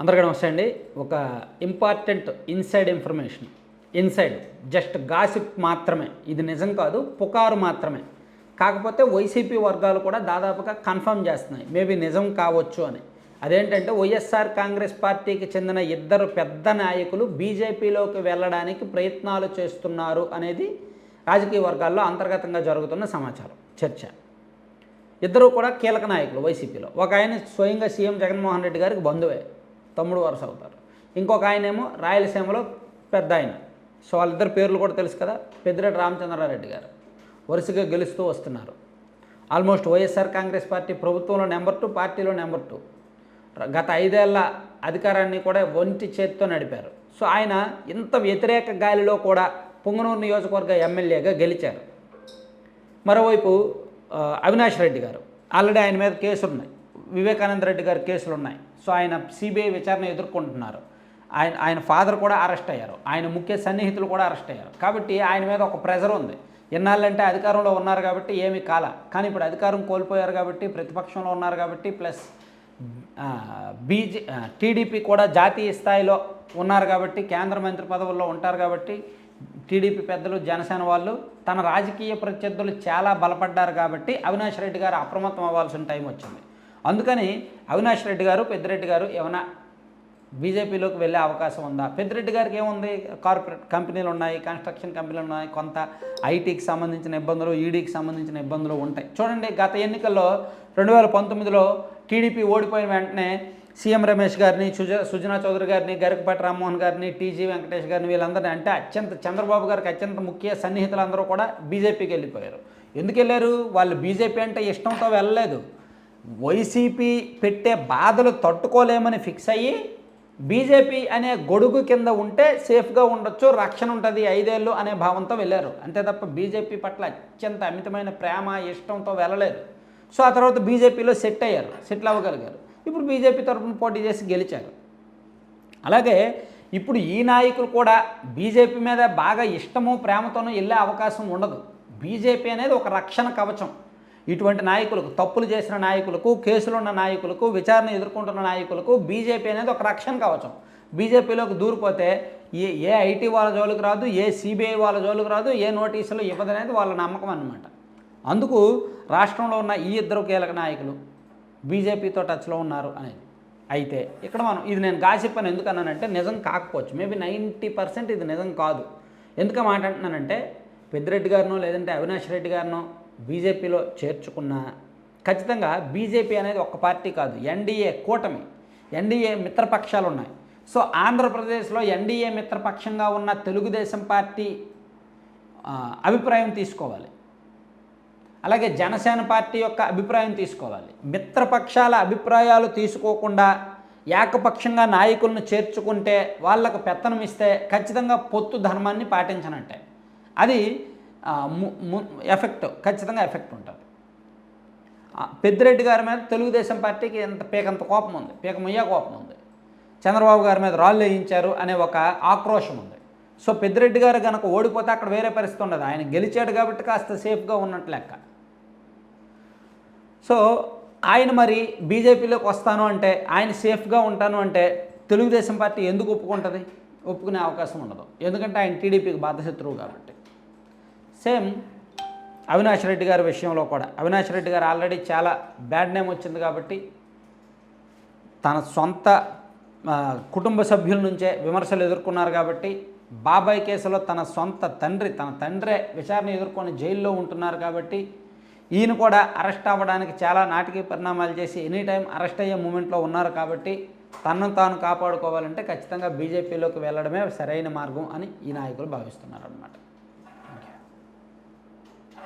అందరికీ నమస్తే అండి. ఒక important inside information. Inside just gossip మాత్రమే. ఇది నిజం కాదు పుకారు మాత్రమే. కాకపోతే వైసీపీ వర్గాలు కూడా దాదాపుగా కన్ఫర్మ్ చేస్తున్నాయి. మేబీ నిజం కావచ్చు అని. అదేంటంటే వైఎస్ఆర్ కాంగ్రెస్ పార్టీకి చెందిన ఇద్దరు పెద్ద నాయకులు బీజేపీలోకి వెళ్ళడానికి ప్రయత్నాలు చేస్తున్నారు అనేది రాజకీయ వర్గాల్లో అంతర్గతంగా జరుగుతున్న సమాచారం చర్చ. ఇద్దరు కూడా కీలక నాయకులు వైసీపీలో. ఒక ఆయన స్వయంగా సీఎం జగన్మోహన్ రెడ్డి గారికి బంధువే. తమ్ముడు వరుస అవుతారు. ఇంకొక ఆయనేమో రాయలసీమలో పెద్ద ఆయన. సో వాళ్ళిద్దరు పేర్లు కూడా తెలుసు కదా పెద్దిరెడ్డి రామచంద్రారెడ్డి గారు. వరుసగా గెలుస్తూ వస్తున్నారు. ఆల్మోస్ట్ వైఎస్ఆర్ కాంగ్రెస్ పార్టీ ప్రభుత్వంలో నెంబర్ టూ పార్టీలో నెంబర్ టూ. గత ఐదేళ్ళ అధికారాన్ని కూడా ఒంటి చేత్తో నడిపారు. సో ఆయన ఇంత వ్యతిరేక గాలిలో కూడా పుంగనూరు నియోజకవర్గ ఎమ్మెల్యేగా గెలిచారు. మరోవైపు అవినాష్ రెడ్డి గారు. ఆల్రెడీ ఆయన మీద కేసులు ఉన్నాయి వివేకానంద రెడ్డి గారి కేసులు ఉన్నాయి సో ఆయన సిబిఐ విచారణ ఎదుర్కొంటున్నారు. ఆయన ఆయన ఫాదర్ కూడా అరెస్ట్ అయ్యారు. ఆయన ముఖ్య సన్నిహితులు కూడా అరెస్ట్ అయ్యారు. కాబట్టి ఆయన మీద ఒక ప్రెజర్ ఉంది. ఎన్నాళ్ళంటే అధికారంలో ఉన్నారు కాబట్టి ఏమీ కాల. కానీ ఇప్పుడు అధికారం కోల్పోయారు కాబట్టి ప్రతిపక్షంలో ఉన్నారు కాబట్టి ప్లస్ బీజే టీడీపీ కూడా జాతీయ స్థాయిలో ఉన్నారు కాబట్టి కేంద్ర మంత్రి పదవుల్లో ఉంటారు కాబట్టి టీడీపీ పెద్దలు జనసేన వాళ్ళు తన రాజకీయ ప్రత్యర్థులు చాలా బలపడ్డారు కాబట్టి అవినాష్ రెడ్డి గారు అప్రమత్తం అవ్వాల్సిన టైం వచ్చింది. అందుకని అవినాష్ రెడ్డి గారు పెద్దిరెడ్డి గారు ఏమైనా బీజేపీలోకి వెళ్ళే అవకాశం ఉందా? పెద్దిరెడ్డి గారికి ఏముంది? కార్పొరేట్ కంపెనీలు ఉన్నాయి కన్స్ట్రక్షన్ కంపెనీలు ఉన్నాయి కొంత ఐటీకి సంబంధించిన ఇబ్బందులు ఈడీకి సంబంధించిన ఇబ్బందులు ఉంటాయి. చూడండి గత ఎన్నికల్లో రెండు వేల పంతొమ్మిదిలో టీడీపీ ఓడిపోయిన వెంటనే సీఎం రమేష్ గారిని సుజ సుజనా చౌదరి గారిని గరికపాటి రామ్మోహన్ గారిని టీజీ వెంకటేష్ గారిని వీళ్ళందరినీ అంటే అత్యంత చంద్రబాబు గారికి అత్యంత ముఖ్య సన్నిహితులందరూ కూడా బీజేపీకి వెళ్ళిపోయారు. ఎందుకు వెళ్ళారు? వాళ్ళు బీజేపీ అంటే ఇష్టంతో వెళ్ళలేదు. వైసీపీ పెట్టే బాధలు తట్టుకోలేమని ఫిక్స్ అయ్యి బీజేపీ అనే గొడుగు కింద ఉంటే సేఫ్గా ఉండొచ్చు రక్షణ ఉంటుంది ఐదేళ్ళు అనే భావంతో వెళ్ళారు. అంతే తప్ప బీజేపీ పట్ల అత్యంత అమితమైన ప్రేమ ఇష్టంతో వెళ్ళలేదు. సో ఆ తర్వాత బీజేపీలో సెట్ అయ్యారు సెటిల్ అవ్వగలిగారు. ఇప్పుడు బీజేపీ తరఫున పోటీ చేసి గెలిచారు. అలాగే ఇప్పుడు ఈ నాయకులు కూడా బీజేపీ మీద బాగా ఇష్టము ప్రేమతోనూ వెళ్ళే అవకాశం ఉండదు. బీజేపీ అనేది ఒక రక్షణ కవచం. ఇటువంటి నాయకులకు తప్పులు చేసిన నాయకులకు కేసులు ఉన్న నాయకులకు విచారణ ఎదుర్కొంటున్న నాయకులకు బీజేపీ అనేది ఒక రక్షణ కవచం. బీజేపీలోకి దూరిపోతే ఏ ఏ ఐటీ వాళ్ళ జోలికి రాదు ఏ సిబిఐ వాళ్ళ జోలికి రాదు ఏ నోటీసులు ఇవ్వదు అనేది వాళ్ళ నమ్మకం అన్నమాట. అందుకు రాష్ట్రంలో ఉన్న ఈ ఇద్దరు కీలక నాయకులు బీజేపీతో టచ్లో ఉన్నారు అనేది. అయితే ఇక్కడ మనం ఇది నేను గాసిప్ అని ఎందుకు అన్నానంటే నిజం కాకపోవచ్చు. మేబీ నైంటీ పర్సెంట్ ఇది నిజం కాదు. ఎందుకు మాట్లాడుతున్నానంటే పెద్దిరెడ్డి గారినో లేదంటే అవినాష్ రెడ్డి గారినో బీజేపీలో చేర్చుకున్నా ఖచ్చితంగా బీజేపీ అనేది ఒక పార్టీ కాదు ఎన్డీఏ కూటమి ఎన్డీఏ మిత్రపక్షాలు ఉన్నాయి సో ఆంధ్రప్రదేశ్లో ఎన్డీఏ మిత్రపక్షంగా ఉన్న తెలుగుదేశం పార్టీ అభిప్రాయం తీసుకోవాలి. అలాగే జనసేన పార్టీ యొక్క అభిప్రాయం తీసుకోవాలి. మిత్రపక్షాల అభిప్రాయాలు తీసుకోకుండా ఏకపక్షంగా నాయకులను చేర్చుకుంటే వాళ్ళకు పెత్తనం ఇస్తే ఖచ్చితంగా పొత్తు ధర్మాన్ని పాటించనంటే. అది ఎఫెక్ట్ ఖచ్చితంగా ఎఫెక్ట్ ఉంటుంది. పెద్దిరెడ్డి గారి మీద తెలుగుదేశం పార్టీకి ఎంత పీకంత కోపం ఉంది. పేకమయ్యా కోపం ఉంది. చంద్రబాబు గారి మీద రాళ్ళు వేయించారు అనే ఒక ఆక్రోషం ఉంది. సో పెద్దిరెడ్డి గారు కనుక ఓడిపోతే అక్కడ వేరే పరిస్థితి ఉండదు. ఆయన గెలిచాడు కాబట్టి కాస్త సేఫ్గా ఉన్నట్టు లెక్క. సో ఆయన మరి బీజేపీలోకి వస్తాను అంటే ఆయన సేఫ్గా ఉంటాను అంటే తెలుగుదేశం పార్టీ ఎందుకు ఒప్పుకుంటుంది? ఒప్పుకునే అవకాశం ఉండదు. ఎందుకంటే ఆయన టీడీపీకి బాధశత్రువు కాబట్టి. సేమ్ అవినాష్ రెడ్డి గారి విషయంలో కూడా. అవినాష్ రెడ్డి గారు ఆల్రెడీ చాలా బ్యాడ్ నేమ్ వచ్చింది కాబట్టి తన సొంత కుటుంబ సభ్యుల నుంచే విమర్శలు ఎదుర్కొన్నారు కాబట్టి బాబాయ్ కేసులో తన సొంత తండ్రి తన తండ్రే విచారణ ఎదుర్కొని జైల్లో ఉంటున్నారు కాబట్టి ఈయన కూడా అరెస్ట్ అవ్వడానికి చాలా నాటకీయ పరిణామాలు చేసి ఎనీ టైం అరెస్ట్ అయ్యే మూమెంట్లో ఉన్నారు కాబట్టి తనను తాను కాపాడుకోవాలంటే ఖచ్చితంగా బీజేపీలోకి వెళ్ళడమే సరైన మార్గం అని ఈ నాయకులు భావిస్తున్నారు అనమాట